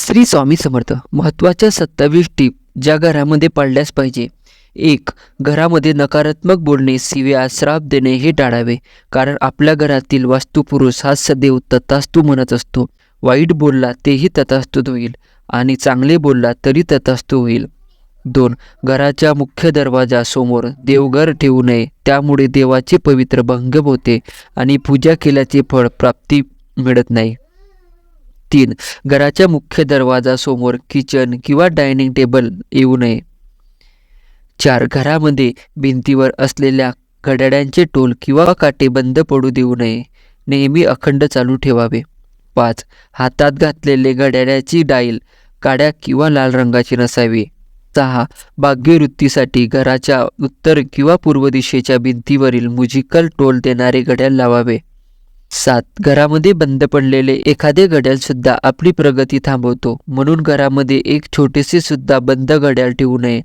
श्री स्वामी समर्थ महत्त्वाच्या सत्तावीस टीप ज्या घरामध्ये पाळल्यास पाहिजे. एक घरामध्ये नकारात्मक बोलणे शिव्या श्राप देणे हे टाळावे कारण आपल्या घरातील वास्तुपुरुष हा सदैव तथास्तू म्हणत असतो. वाईट बोलला तेही तथास्तुत होईल आणि चांगले बोलला तरी तथास्तू होईल. दोन घराच्या मुख्य दरवाजासमोर देवघर ठेवू नये त्यामुळे देवाचे पवित्र भंग होते आणि पूजा केल्याचे फळ प्राप्ती मिळत नाही. तीन. घराच्या मुख्य दरवाजासमोर किचन किंवा डायनिंग टेबल येऊ नये. चार. घरामध्ये भिंतीवर असलेल्या घड्याळ्यांचे टोल किंवा काटे बंद पडू देऊ नये. नेहमी अखंड चालू ठेवावे. पाच. हातात घातलेले घड्याळ्याची डाईल काळ्या किंवा लाल रंगाची नसावी. सहा. भाग्यवृत्तीसाठी घराच्या उत्तर किंवा पूर्व दिशेच्या भिंतीवरील म्युझिकल टोल देणारे घड्याळ लावावे. सात. घरामध्ये बंद पडलेले एखादे घड्याळ सुद्धा आपली प्रगती थांबवतो. म्हणून घरामध्ये एक छोटेसे सुद्धा बंद घड्याळ ठेवू नये.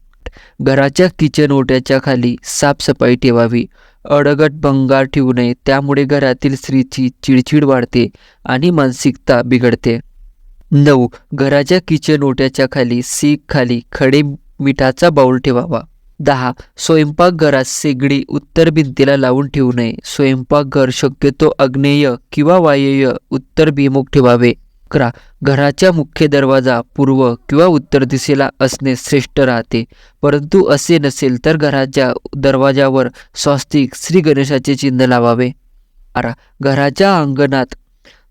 घराच्या किचन ओट्याच्या खाली साफसफाई ठेवावी. अडगट भंगार ठेवू नये. त्यामुळे घरातील स्त्रीची चिडचिड वाढते आणि मानसिकता बिघडते. नऊ. घराच्या किचन ओट्याच्या खाली सीख खाली खडे मिठाचा बाऊल ठेवावा. दहा. स्वयंपाकघरात शेगडी उत्तर भिंतीला लावून ठेवू नये. स्वयंपाकघर शक्यतो आग्नेय किंवा वायव्य उत्तर भिमुख ठेवावे. अकरा घराच्या मुख्य दरवाजा पूर्व किंवा उत्तर दिशेला असणे श्रेष्ठ राहते. परंतु असे नसेल तर घराच्या दरवाजावर स्वस्तिक श्री गणेशाचे चिन्ह लावावे. अरा घराच्या अंगणात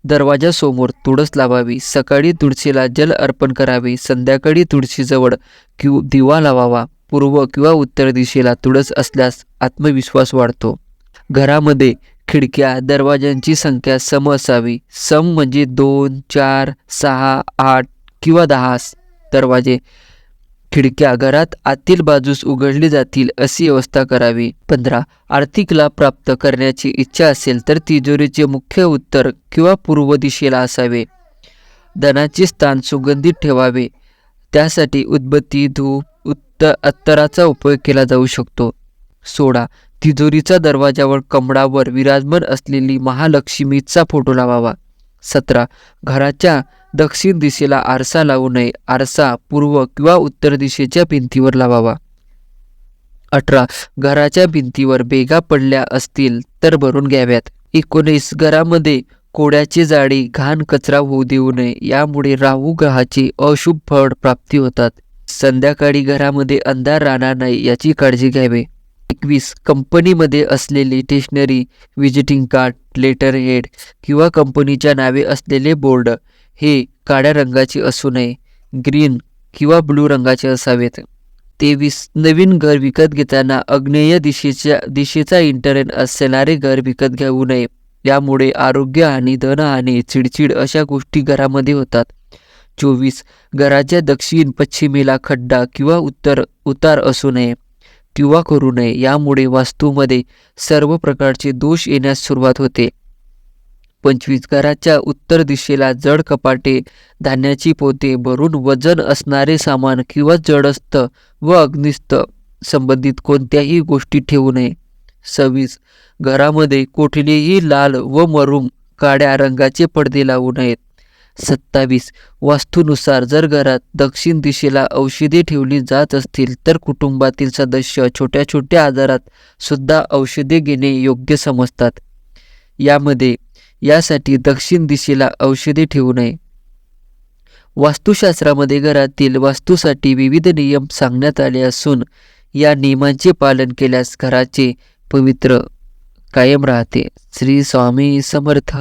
दरवाजासमोर तुळस लावावी. सकाळी तुळशीला जल अर्पण करावे. संध्याकाळी तुळशीजवळ किंवा दिवा लावावा. पूर्व किंवा उत्तर दिशेला तुळस असल्यास आत्मविश्वास वाढतो. घरामध्ये खिडक्या दरवाज्यांची संख्या सम असावी. सम म्हणजे दोन चार सहा आठ किंवा दहा दरवाजे. खिडक्या घरात आतील बाजूस उघडली जातील अशी व्यवस्था करावी. पंधरा आर्थिक लाभ प्राप्त करण्याची इच्छा असेल तर तिजोरीचे मुख्य उत्तर किंवा पूर्व दिशेला असावे. धनाचे स्थान सुगंधित ठेवावे. त्यासाठी उदबत्ती धूप तर अत्तराचा उपयोग केला जाऊ शकतो. सोळा तिजोरीचा दरवाजावर कमळावर विराजमान असलेली महालक्ष्मीचा फोटो लावावा. सतरा घराच्या दक्षिण दिशेला आरसा लावू नये आरसा पूर्व किंवा उत्तर दिशेच्या भिंतीवर लावावा. अठरा घराच्या भिंतीवर बेगा पडल्या असतील तर भरून घ्याव्यात. एकोणीस घरामध्ये कोड्याची जाळी घाण कचरा होऊ देऊ नये यामुळे राहू ग्रहाची अशुभ फळ प्राप्ती होतात. संध्याकाळी घरामध्ये अंधार राहणार नाही याची काळजी घ्यावी. एकवीस कंपनीमध्ये असलेली stationery visiting card letter head किंवा कंपनीच्या नावे असलेले बोर्ड हे काळ्या रंगाचे असू नये ग्रीन किंवा ब्लू रंगाचे असावेत. तेवीस नवीन घर विकत घेताना अग्नेय दिशेच्या दिशेचा इंटरनेट असणारे घर विकत घेऊ नये. यामुळे आरोग्य आणि धनहानी चिडचिड अशा गोष्टी घरामध्ये होतात. चोवीस घराच्या दक्षिण पश्चिमेला खड्डा किंवा उत्तर उतार असू नये किंवा करू नये. यामुळे वास्तूमध्ये सर्व प्रकारचे दोष येण्यास सुरुवात होते. पंचवीस घराच्या उत्तर दिशेला जड कपाटे धान्याची पोते भरून वजन असणारे सामान किंवा जडस्थ व अग्निस्थ संबंधित कोणत्याही गोष्टी ठेवू नये. सव्वीस घरामध्ये कुठलेही लाल व मरूम काळ्या रंगाचे पडदे लावू नयेत. सत्तावीस. वास्तूनुसार जर घरात दक्षिण दिशेला औषधे ठेवली जात असतील तर कुटुंबातील सदस्य छोट्या छोट्या आजारात सुद्धा औषधे घेणे योग्य समजतात. यामध्ये यासाठी दक्षिण दिशेला औषधे ठेवू नये. वास्तुशास्त्रामध्ये घरातील वास्तूसाठी विविध नियम सांगण्यात आले असून या नियमांचे पालन केल्यास घराचे पवित्र कायम राहते. श्री स्वामी समर्थ.